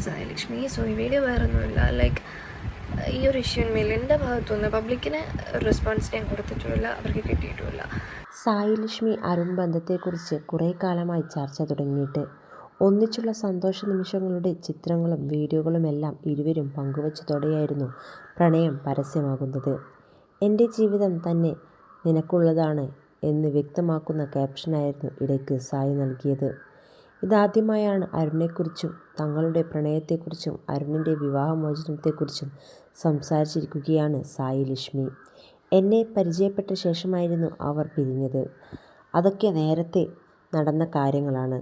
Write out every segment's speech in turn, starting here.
Sayalakshmi. So ഈ video വേറൊന്നുമില്ല. Like ഈ ഒരു ഇഷ്യൂന്മേൽ എന്റെ ഭാഗത്തുനിന്ന് പബ്ലിക്കിന് റെസ്പോൺസ് ഞാൻ കൊടുത്തിട്ടുമില്ല. അവർക്ക് കിട്ടിയിട്ടുമില്ല. സായി ലക്ഷ്മി അരുൺ ബന്ധത്തെക്കുറിച്ച് കുറേ കാലമായി ചർച്ച തുടങ്ങിയിട്ട് ഒന്നിച്ചുള്ള സന്തോഷ നിമിഷങ്ങളുടെ ചിത്രങ്ങളും വീഡിയോകളുമെല്ലാം ഇരുവരും പങ്കുവച്ചതോടെയായിരുന്നു പ്രണയം പരസ്യമാകുന്നത്. എന്റെ ജീവിതം തന്നെ നിനക്കുള്ളതാണ് എന്ന് വ്യക്തമാക്കുന്ന ക്യാപ്ഷനായിരുന്നു ഇടയ്ക്ക് സായി നൽകിയത്. ഇതാദ്യമായാണ് അരുണിനെക്കുറിച്ചും തങ്ങളുടെ പ്രണയത്തെക്കുറിച്ചും അരുണിന്റെ വിവാഹമോചനത്തെക്കുറിച്ചും സംസാരിച്ചിരിക്കുകയാണ് സായി ലക്ഷ്മി. എന്നെ പരിചയപ്പെട്ട ശേഷമായിരുന്നു അവർ പിരിഞ്ഞത്. അതൊക്കെ നേരത്തെ നടന്ന കാര്യങ്ങളാണ്.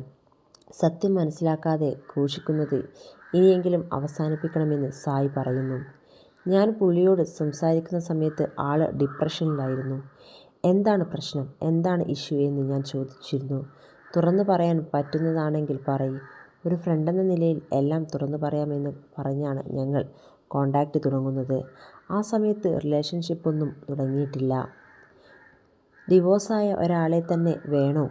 സത്യം മനസ്സിലാക്കാതെ ക്രൂശിക്കുന്നത് ഇനിയെങ്കിലും അവസാനിപ്പിക്കണമെന്ന് സായി പറയുന്നു. ഞാൻ പുള്ളിയോട് സംസാരിക്കുന്ന സമയത്ത് ആൾ ഡിപ്രഷനിലായിരുന്നു. എന്താണ് പ്രശ്നം? എന്താണ് ഇഷ്യൂ എന്ന് ഞാൻ ചോദിച്ചിരുന്നു. തുറന്നു പറയാൻ പറ്റുന്നതാണെങ്കിൽ പറയ്. ഒരു ഫ്രണ്ടെന്ന നിലയിൽ എല്ലാം തുറന്നു പറയാമെന്ന് പറഞ്ഞാണ് ഞങ്ങൾ കോണ്ടാക്ട് തുടങ്ങുന്നത്. ആ സമയത്ത് റിലേഷൻഷിപ്പൊന്നും തുടങ്ങിയിട്ടില്ല. ഡിവോഴ്സായ ഒരാളെ തന്നെ വേണോ?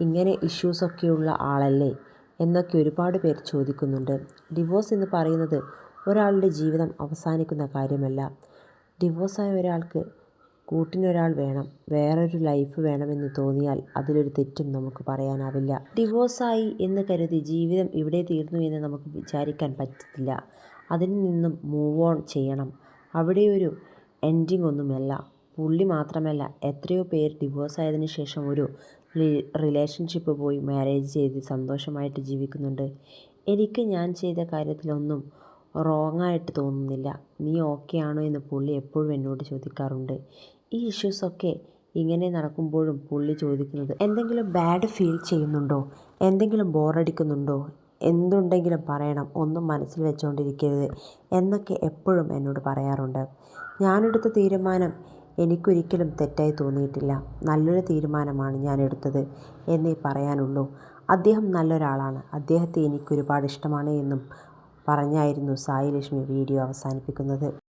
ഇങ്ങനെ ഇഷ്യൂസൊക്കെയുള്ള ആളല്ലേ? എന്നൊക്കെ ഒരുപാട് പേർ ചോദിക്കുന്നുണ്ട്. ഡിവോഴ്സ് എന്ന് പറയുന്നത് ഒരാളുടെ ജീവിതം അവസാനിക്കുന്ന കാര്യമല്ല. ഡിവോഴ്സായ ഒരാൾക്ക് കൂട്ടിനൊരാൾ വേണം വേറൊരു ലൈഫ് വേണമെന്ന് തോന്നിയാൽ അതിലൊരു തെറ്റും നമുക്ക് പറയാനാവില്ല. ഡിവോഴ്സായി എന്ന് കരുതി ജീവിതം ഇവിടെ തീർന്നു എന്ന് നമുക്ക് വിചാരിക്കാൻ പറ്റത്തില്ല. അതിൽ നിന്നും മൂവ് ഓൺ ചെയ്യണം. അവിടെ ഒരു എൻഡിങ് ഒന്നുമല്ല. പുള്ളി മാത്രമല്ല എത്രയോ പേർ ഡിവോഴ്സ് ആയതിനു ശേഷം ഒരു റിലേഷൻഷിപ്പ് പോയി മാരേജ് ചെയ്ത് സന്തോഷമായിട്ട് ജീവിക്കുന്നുണ്ട്. എനിക്ക് ഞാൻ ചെയ്ത കാര്യത്തിലൊന്നും റോങ്ങായിട്ട് തോന്നുന്നില്ല. നീ ഓക്കെ ആണോ എന്ന് പുള്ളി എപ്പോഴും എന്നോട് ചോദിക്കാറുണ്ട്. ഈ ഇഷ്യൂസൊക്കെ ഇങ്ങനെ നടക്കുമ്പോഴും പുള്ളി ചോദിക്കുന്നത് എന്തെങ്കിലും ബാഡ് ഫീൽ ചെയ്യുന്നുണ്ടോ? എന്തെങ്കിലും ബോറടിക്കുന്നുണ്ടോ എന്തുണ്ടെങ്കിലും പറയണം ഒന്നും മനസ്സിൽ വെച്ചുകൊണ്ടിരിക്കരുത് എന്നൊക്കെ എപ്പോഴും എന്നോട് പറയാറുണ്ട്. ഞാനെടുത്ത തീരുമാനം എനിക്കൊരിക്കലും തെറ്റായി തോന്നിയിട്ടില്ല. നല്ലൊരു തീരുമാനമാണ് ഞാൻ എടുത്തത് എന്നേ പറയാനുള്ളൂ. അദ്ദേഹം നല്ലൊരാളാണ്. അദ്ദേഹത്തെ എനിക്കൊരുപാട് ഇഷ്ടമാണ് എന്നും പറഞ്ഞായിരുന്നു സായി ലക്ഷ്മി വീഡിയോ അവസാനിപ്പിക്കുന്നത്.